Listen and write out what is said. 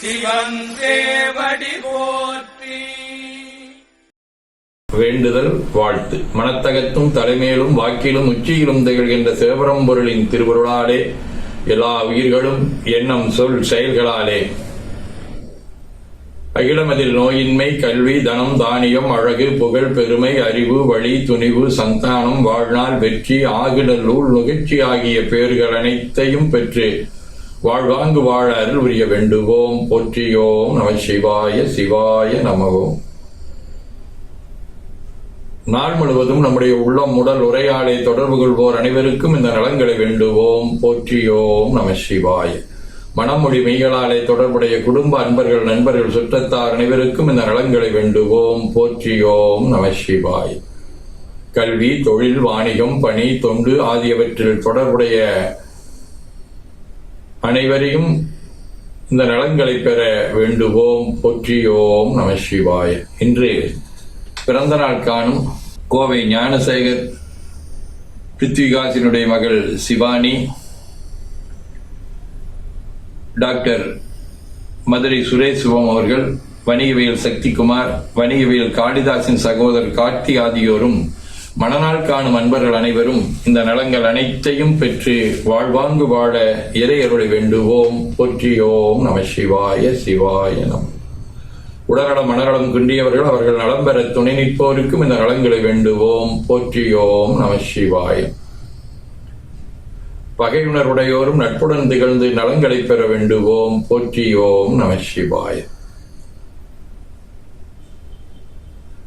சிவன் போற்றி. வேண்டுதல் வாழ்த்து. மனத்தகத்தும் தலைமையிலும் வாக்கிலும் உச்சியிலும் திகழ்கின்ற சிவபரம்பொருளின் திருவருளாலே எல்லா உயிர்களும் எண்ணம் சொல் செயல்களாலே. அகிலமதில் நோயின்மை கல்வி தனம் தானியம் அழகு புகழ் பெருமை அறிவு வழி துணிவு சந்தானம் வாழ்நாள் வெற்றி ஆகிடலூள் நுகர்ச்சி ஆகிய பேர்கள் அனைத்தையும் பெற்று வாழ்வாங்கு வாழ அருள் உரிய வேண்டுவோம். போற்றியோம் நம சிவாய சிவாய நமவோம் நாள் முழுவதும் நம்முடைய உள்ளம் உடல் உரையாடை தொடர்பு கொள்வோர் அனைவருக்கும் இந்த நலங்களை வேண்டுவோம். போற்றியோம் நம சிவாய. மனமொழி மெய்களாலே தொடர்புடைய குடும்ப அன்பர்கள் நண்பர்கள் சுற்றத்தார் அனைவருக்கும் இந்த நலங்களை வேண்டுவோம். போற்றியோம் நம சிவாய. கல்வி தொழில் வாணிகம் பணி தொண்டு ஆகியவற்றில் தொடர்புடைய அனைவரையும் இந்த நலன்களை பெற வேண்டுவோம். போற்றியோம் நம சிவாய. இன்று பிறந்த நாள் காணும் கோவை ஞானசேகர் பிருத்விகாசினுடைய மகள் சிவானி டாக்டர் மதுரை சுரேஷ் சிவம் அவர்கள் வணிகவியல் சக்திகுமார் வணிகவியல் காளிதாசின் சகோதரர் கார்த்தி ஆகியோரும் மணநாள் காணும் அன்பர்கள் அனைவரும் இந்த நலங்கள் அனைத்தையும் பெற்று வாழ்வாங்கு வாழ இறையருளை வேண்டுவோம். போற்றியோம் நம சிவாய சிவாய உடல்நலம் மனநலம் குன்றியவர்கள் அவர்கள் நலம் பெற துணை நிற்போருக்கும் இந்த நலங்களை வேண்டுவோம். போற்றியோம் நம சிவாய. பகையுணர்வுடையோரும் நட்புடன் திகழ்ந்து நலங்களை பெற வேண்டுவோம். போற்றியோம் நம சிவாயம்